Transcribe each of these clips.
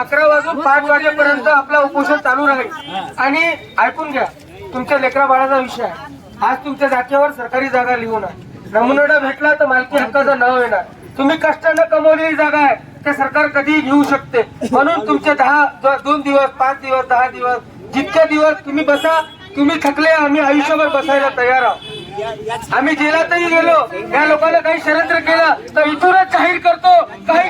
अकरा वाजून पाच वाजेपर्यंत आपला उपोषण चालू राहील. आणि ऐकून घ्या तुमच्या लेकरा बाळाचा विषय आहे. आज तुमच्या जागेवर सरकारी जागा लिहून आहे. नमुना भेटला तर मालकी हक्काचं नाव येणार. तुम्ही कष्टानं कमवलेली जागा आहे. ते सरकार कधीही घेऊ शकते. म्हणून तुमचे दहा दोन दिवस पाच दिवस दहा दिवस जितके दिवस तुम्ही बसा तुम्ही थकले आम्ही आयुष्यभर बसायला तयार आहोत. आम्ही जेलातही गेलो. या लोकांना काही षडयंत्र केलं तर इथूनच जाहीर करतो. काही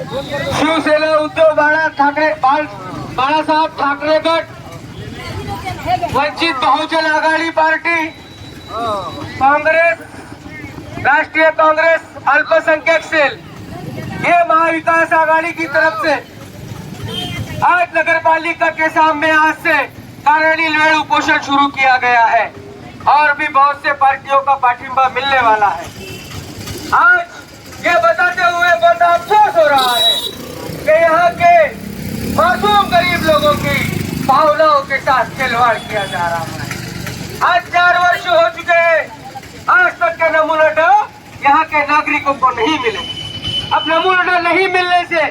शिवसेना उद्धव बाळा ठाकरे, बाळ बाळासाहेब ठाकरे गट, वंचित बहुजन आघाड़ी पार्टी, कांग्रेस, राष्ट्रीय कांग्रेस, अल्पसंख्यक सेल ये महाविकास आघाड़ी की तरफ़ से. आज नगर पालिका के सामने आज से कारणी वेळ उपोषण शुरू किया गया है और भी बहुत से पार्टियों का पाठिंबा मिलने वाला है। आज बहुत अफसोस हो रहा है कि यहाँ के मासूम गरीब लोगों की भावनाओं के साथ खिलवाड़ किया जा रहा है। आज चार वर्ष हो चुके हैं। आज तक के नमूना यहाँ के नागरिकों को नहीं मिले। अब नमूना नहीं मिलने से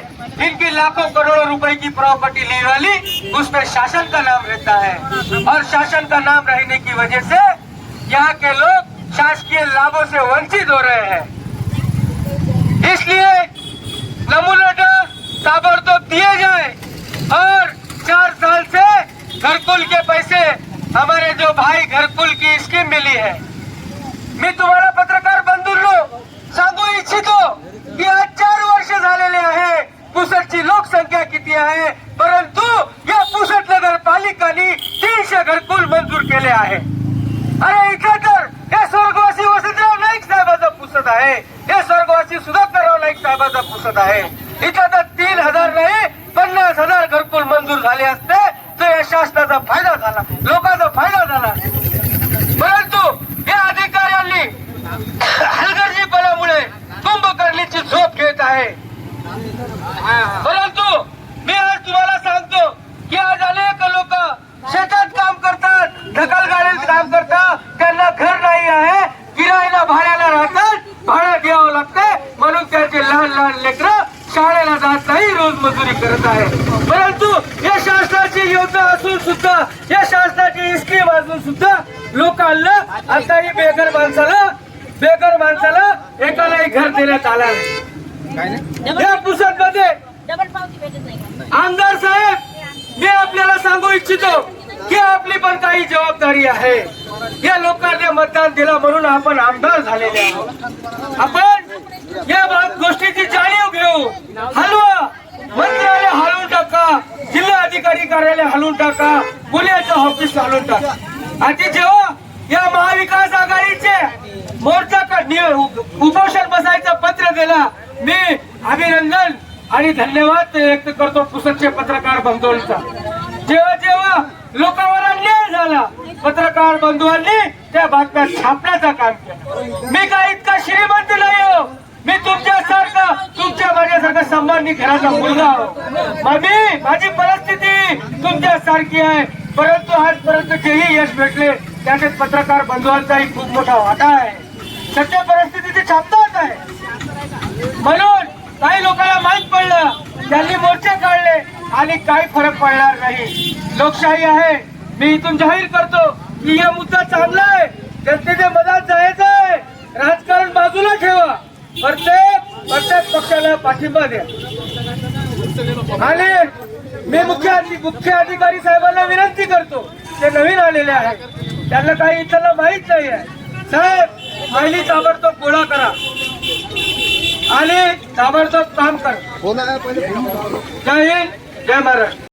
इनकी लाखों करोड़ों रुपए की प्रॉपर्टी ली वाली उसमें शासन का नाम रहता है। और शासन का नाम रहने की वजह से यहाँ के लोग शासकीय लाभों से वंचित हो रहे हैं। इसलिए नमूना ताबड़तोब दिए जाए और चार साल से घरकुल के पैसे हमारे जो भाई घरकुल की स्कीम मिली है। मी तुम्हाला पत्रकार बंधूंनो सांगू इच्छितो की आज चार वर्ष झालेले आहे पुसटची लोकसंख्या किती आहे परंतु या पुसट नगरपालिकांनी तीनशे घरकुल मंजूर केले आहे। अरे इथे तर या स्वर्गवासी वसंतराव नाईक साहेबाचं पुसत आहे। हे स्वर्गवासी सुधाकरराव लाईक साहेबाचा पुसत आहे. इथं तर तीन हजार नाही पन्नास हजार घरकुल मंजूर झाले असते. तर या शासनाचा फायदा झाला. लोकांचा फायदा झाला परंतु या अधिकाऱ्यांनी हलगर्जीपणामुळे कुंभकर्णीची झोप घेत आहे परंतु मी आज तुम्हाला सांगतो की आज अनेक लोक शेतात काम करतात ढकल गाडीत काम करतात त्यांना घर नाही आहे किरायला भाड्याला राहतात भाडं द्यावं लागतंय म्हणून त्यांचे लहान लहान लेकरं शाळेला जात नाही रोज मजुरी करत आहे. परंतु या शासनाची योजना असून सुद्धा या शासनाची स्कीम असून सुद्धा लोकांना आताही बेघर माणसाला बेघर माणसाला एकालाही घर देण्यात आलं नाही. या पुसदमध्ये डबल पावती भेटत नाही आमदार साहेब मी आपल्याला सांगू इच्छितो की आपली पण काही जबाबदारी आहे. या लोकांनी मतदान दिलं म्हणून आपण आमदार झालेले आहोत. आपण या बा- गोष्टीची जाणीव घेऊ. हलवा मंत्रालय हलवून टाका. जिल्हा अधिकारी कार्यालय हलवून टाका. पुण्याचं ऑफिस हलवून टाका. आणि जेव्हा या महाविकास आघाडीचे मोर्चा उपोषण बसायचं पत्र दिला मी अभिनंदन आणि धन्यवाद व्यक्त करतो पुसदचे पत्रकार बंधूंचा. जेव्हा जेव्हा लोकांवर अन्याय झाला पत्रकार बंधूंनी त्या बातम्या छापण्याचं काम केलं. मी काय इतका श्रीमंत नाही हो. मी तुमच्यासारखा तुमच्या माझ्यासारखा संबंधी घराचा मुलगा हो. मी माझी परिस्थिती तुमच्यासारखी आहे. परंतु आजपर्यंत जेही यश भेटले त्याच्यात पत्रकार बंधूंचाही खूप मोठा वाटा आहे. सत्य परिस्थिती ती छापतात आहे. म्हणून काही लोकांना माहीत पडलं त्यांनी मोर्चे काढले आणि काही फरक पडणार नाही. लोकशाही आहे. मी इथून जाहीर करतो की हा मुद्दा चांगला आहे. जनतेच्या मनात जायचं राजकारण बाजूला ठेवा. प्रत्येक प्रत्येक पक्षाला पाठिंबा द्या. आणि मी मुख्य मुख्य अधिकारी साहेबांना विनंती करतो ते नवीन आलेले आहेत. त्यांना काही इथलं माहीत नाही आहे साहेब पहिली ताबडतोब गोळा करा. आणि ताबडतोब काम करा. जय हिंद जय महाराष्ट्र.